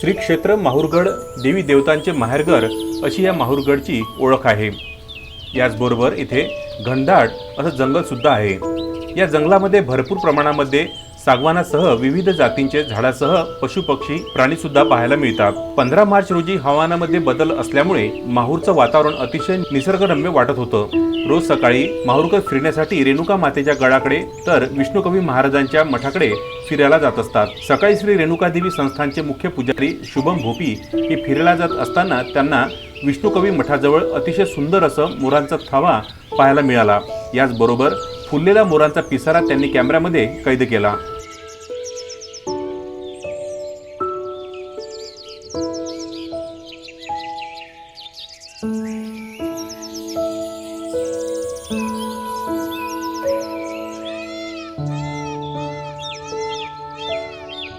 श्री क्षेत्र माहूरगड देवी देवतांचे माहेरघर अशी या माहूरगडची ओळख आहे. याचबरोबर इथे घनदाट असं जंगलसुद्धा आहे. या जंगलामध्ये भरपूर प्रमाणामध्ये सागवानासह विविध जातींचे झाडासह पशुपक्षी प्राणी सुद्धा पाहायला मिळतात. पंधरा मार्च रोजी हवामानामध्ये बदल असल्यामुळे माहूरचं वातावरण अतिशय निसर्गरम्य वाटत होतं. रोज सकाळी माहूरकर फिरण्यासाठी रेणुका मातेच्या गडाकडे तर विष्णुकवी महाराजांच्या मठाकडे फिरायला जात असतात. सकाळी श्री रेणुका देवी संस्थानचे मुख्य पुजारी शुभम भोपी हे फिरायला जात असताना त्यांना विष्णुकवी मठाजवळ अतिशय सुंदर असं मोरांचा थवा पाहायला मिळाला. याचबरोबर फुललेला मोरांचा पिसारा त्यांनी कॅमेऱ्यामध्ये कैद केला.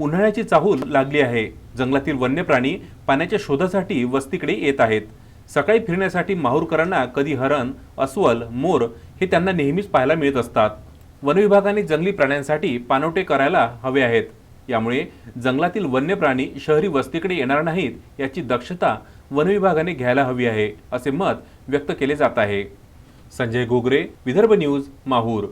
उन्हाळ्याची चाहूल लागली आहे. जंगलातील वन्य प्राणी पाण्याच्या शोधासाठी वस्तीकडे येत आहेत. सकाळी फिरण्यासाठी माहूरकरांना कधी हरण अस्वल मोर हे त्यांना नेहमीच पाहायला मिळत असतात. वनविभागाने जंगली प्राण्यांसाठी पानवटे करायला हवे आहेत. यामुळे जंगलातील वन्य प्राणी शहरी वस्तीकडे येणार नाहीत याची दक्षता वनविभागाने घ्यायला हवी आहे असे मत व्यक्त केले जात आहे. संजय गोगरे विदर्भ न्यूज माहूर.